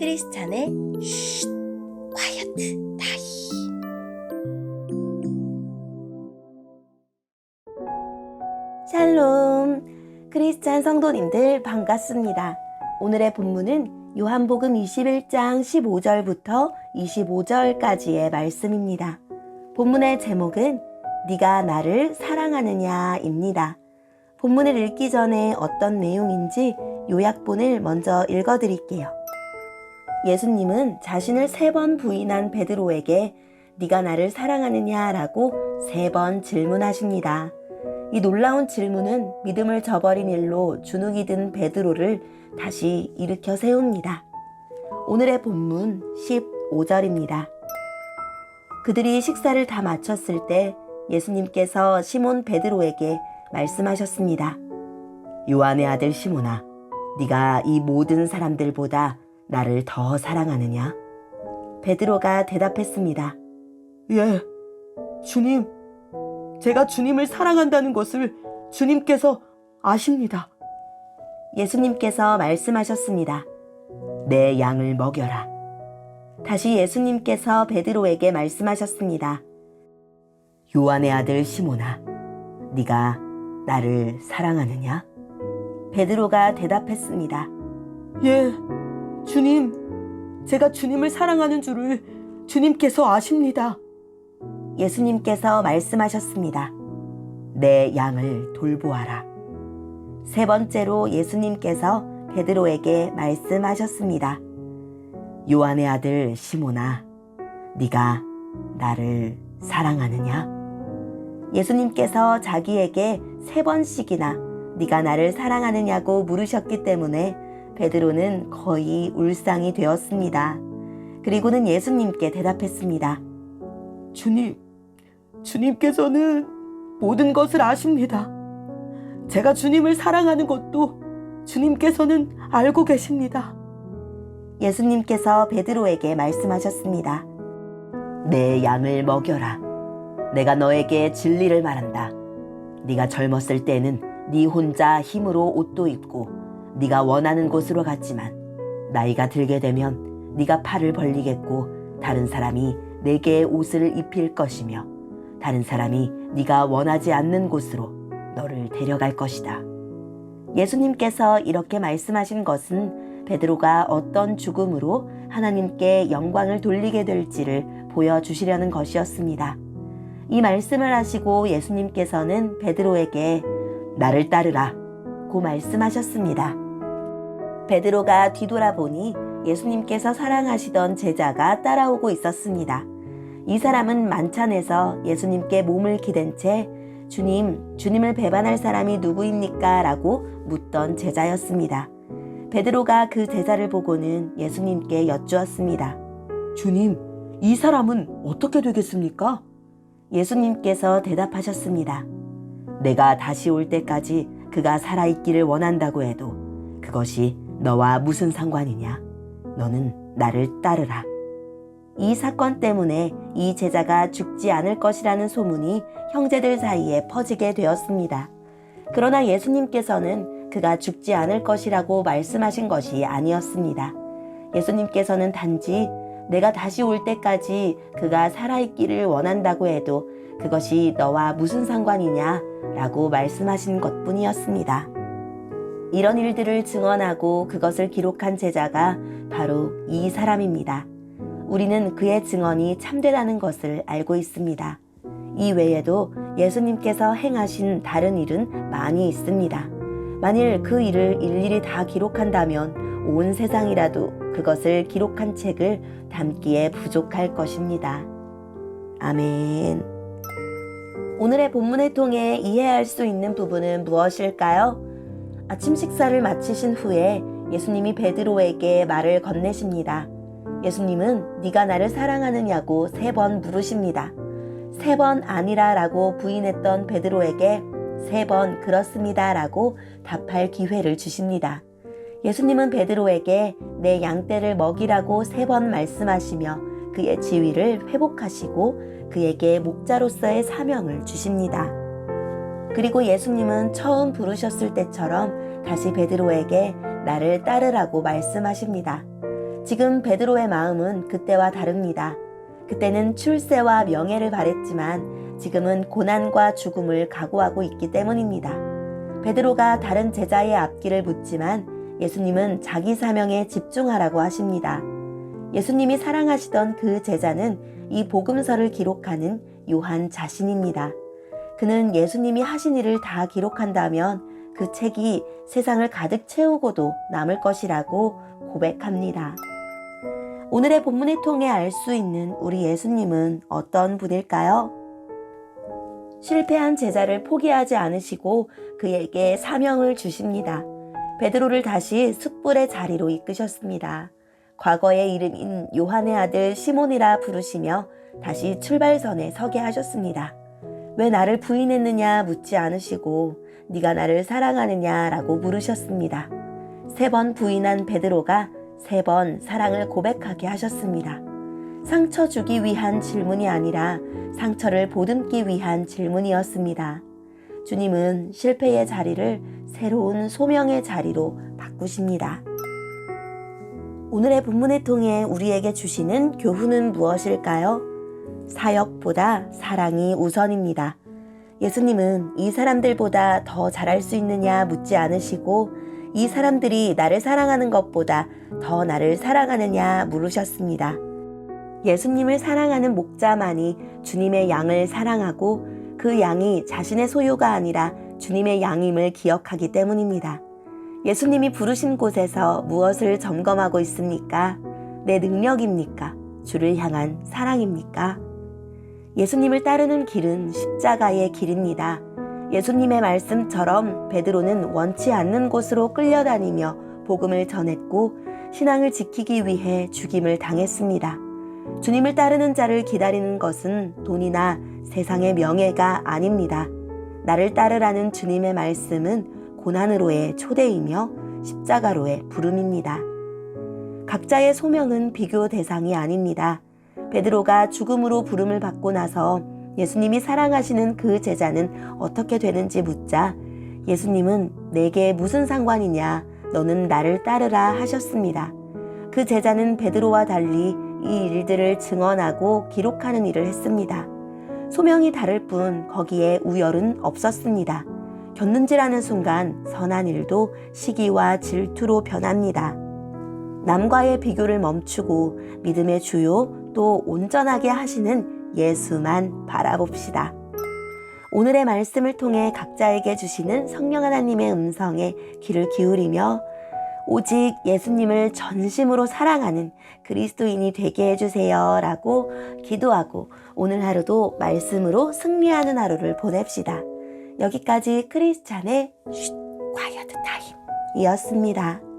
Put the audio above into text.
크리스찬의 쉿 콰이어트 타임 샬롬 크리스찬 성도님들 반갑습니다. 오늘의 본문은 요한복음 21장 15절부터 25절까지의 말씀입니다. 본문의 제목은 네가 나를 사랑하느냐입니다. 본문을 읽기 전에 어떤 내용인지 요약본을 먼저 읽어드릴게요. 예수님은 자신을 세 번 부인한 베드로에게 네가 나를 사랑하느냐라고 세 번 질문하십니다. 이 놀라운 질문은 믿음을 저버린 일로 주눅이 든 베드로를 다시 일으켜 세웁니다. 오늘의 본문 15절입니다. 그들이 식사를 다 마쳤을 때 예수님께서 시몬 베드로에게 말씀하셨습니다. 요한의 아들 시몬아, 네가 이 모든 사람들보다 나를 더 사랑하느냐? 베드로가 대답했습니다. 예, 주님, 제가 주님을 사랑한다는 것을 주님께서 아십니다. 예수님께서 말씀하셨습니다. 내 양을 먹여라. 다시 예수님께서 베드로에게 말씀하셨습니다. 요한의 아들 시몬아, 네가 나를 사랑하느냐? 베드로가 대답했습니다. 예, 주님, 제가 주님을 사랑하는 줄을 주님께서 아십니다. 예수님께서 말씀하셨습니다. 내 양을 돌보아라. 세 번째로 예수님께서 베드로에게 말씀하셨습니다. 요한의 아들 시몬아, 네가 나를 사랑하느냐? 예수님께서 자기에게 세 번씩이나 네가 나를 사랑하느냐고 물으셨기 때문에 베드로는 거의 울상이 되었습니다. 그리고는 예수님께 대답했습니다. 주님, 주님께서는 모든 것을 아십니다. 제가 주님을 사랑하는 것도 주님께서는 알고 계십니다. 예수님께서 베드로에게 말씀하셨습니다. 내 양을 먹여라. 내가 너에게 진리를 말한다. 네가 젊었을 때는 네 혼자 힘으로 옷도 입고 네가 원하는 곳으로 갔지만 나이가 들게 되면 네가 팔을 벌리겠고 다른 사람이 내게 옷을 입힐 것이며 다른 사람이 네가 원하지 않는 곳으로 너를 데려갈 것이다. 예수님께서 이렇게 말씀하신 것은 베드로가 어떤 죽음으로 하나님께 영광을 돌리게 될지를 보여주시려는 것이었습니다. 이 말씀을 하시고 예수님께서는 베드로에게 나를 따르라 고 말씀하셨습니다. 베드로가 뒤돌아보니 예수님께서 사랑하시던 제자가 따라오고 있었습니다. 이 사람은 만찬에서 예수님께 몸을 기댄 채 주님, 주님을 배반할 사람이 누구입니까? 라고 묻던 제자였습니다. 베드로가 그 제자를 보고는 예수님께 여쭈었습니다. 주님, 이 사람은 어떻게 되겠습니까? 예수님께서 대답하셨습니다. 내가 다시 올 때까지 그가 살아있기를 원한다고 해도 그것이 너와 무슨 상관이냐? 너는 나를 따르라. 이 사건 때문에 이 제자가 죽지 않을 것이라는 소문이 형제들 사이에 퍼지게 되었습니다. 그러나 예수님께서는 그가 죽지 않을 것이라고 말씀하신 것이 아니었습니다. 예수님께서는 단지 내가 다시 올 때까지 그가 살아있기를 원한다고 해도 그것이 너와 무슨 상관이냐 라고 말씀하신 것 뿐이었습니다. 이런 일들을 증언하고 그것을 기록한 제자가 바로 이 사람입니다. 우리는 그의 증언이 참되다는 것을 알고 있습니다. 이 외에도 예수님께서 행하신 다른 일은 많이 있습니다. 만일 그 일을 일일이 다 기록한다면 온 세상이라도 그것을 기록한 책을 담기에 부족할 것입니다. 아멘. 오늘의 본문을 통해 이해할 수 있는 부분은 무엇일까요? 아침 식사를 마치신 후에 예수님이 베드로에게 말을 건네십니다. 예수님은 네가 나를 사랑하느냐고 세 번 물으십니다. 세 번 아니라라고 부인했던 베드로에게 세 번 그렇습니다라고 답할 기회를 주십니다. 예수님은 베드로에게 내 양떼를 먹이라고 세 번 말씀하시며 그의 지위를 회복하시고 그에게 목자로서의 사명을 주십니다. 그리고 예수님은 처음 부르셨을 때처럼 다시 베드로에게 나를 따르라고 말씀하십니다. 지금 베드로의 마음은 그때와 다릅니다. 그때는 출세와 명예를 바랬지만 지금은 고난과 죽음을 각오하고 있기 때문입니다. 베드로가 다른 제자의 앞길을 묻지만 예수님은 자기 사명에 집중하라고 하십니다. 예수님이 사랑하시던 그 제자는 이 복음서를 기록하는 요한 자신입니다. 그는 예수님이 하신 일을 다 기록한다면 그 책이 세상을 가득 채우고도 남을 것이라고 고백합니다. 오늘의 본문을 통해 알 수 있는 우리 예수님은 어떤 분일까요? 실패한 제자를 포기하지 않으시고 그에게 사명을 주십니다. 베드로를 다시 숯불의 자리로 이끄셨습니다. 과거의 이름인 요한의 아들 시몬이라 부르시며 다시 출발선에 서게 하셨습니다. 왜 나를 부인했느냐 묻지 않으시고 네가 나를 사랑하느냐라고 물으셨습니다. 세 번 부인한 베드로가 세 번 사랑을 고백하게 하셨습니다. 상처 주기 위한 질문이 아니라 상처를 보듬기 위한 질문이었습니다. 주님은 실패의 자리를 새로운 소명의 자리로 바꾸십니다. 오늘의 본문을 통해 우리에게 주시는 교훈은 무엇일까요? 사역보다 사랑이 우선입니다. 예수님은 이 사람들보다 더 잘할 수 있느냐 묻지 않으시고 이 사람들이 나를 사랑하는 것보다 더 나를 사랑하느냐 물으셨습니다. 예수님을 사랑하는 목자만이 주님의 양을 사랑하고 그 양이 자신의 소유가 아니라 주님의 양임을 기억하기 때문입니다. 예수님이 부르신 곳에서 무엇을 점검하고 있습니까? 내 능력입니까? 주를 향한 사랑입니까? 예수님을 따르는 길은 십자가의 길입니다. 예수님의 말씀처럼 베드로는 원치 않는 곳으로 끌려다니며 복음을 전했고 신앙을 지키기 위해 죽임을 당했습니다. 주님을 따르는 자를 기다리는 것은 돈이나 세상의 명예가 아닙니다. 나를 따르라는 주님의 말씀은 고난으로의 초대이며 십자가로의 부름입니다. 각자의 소명은 비교 대상이 아닙니다. 베드로가 죽음으로 부름을 받고 나서 예수님이 사랑하시는 그 제자는 어떻게 되는지 묻자 예수님은 내게 무슨 상관이냐 너는 나를 따르라 하셨습니다. 그 제자는 베드로와 달리 이 일들을 증언하고 기록하는 일을 했습니다. 소명이 다를 뿐 거기에 우열은 없었습니다. 겼는지라는 순간 선한 일도 시기와 질투로 변합니다. 남과의 비교를 멈추고 믿음의 주요 또 온전하게 하시는 예수만 바라봅시다. 오늘의 말씀을 통해 각자에게 주시는 성령 하나님의 음성에 귀를 기울이며 오직 예수님을 전심으로 사랑하는 그리스도인이 되게 해주세요 라고 기도하고 오늘 하루도 말씀으로 승리하는 하루를 보냅시다. 여기까지 크리스찬의 쉿, 콰이어트 타임 이었습니다.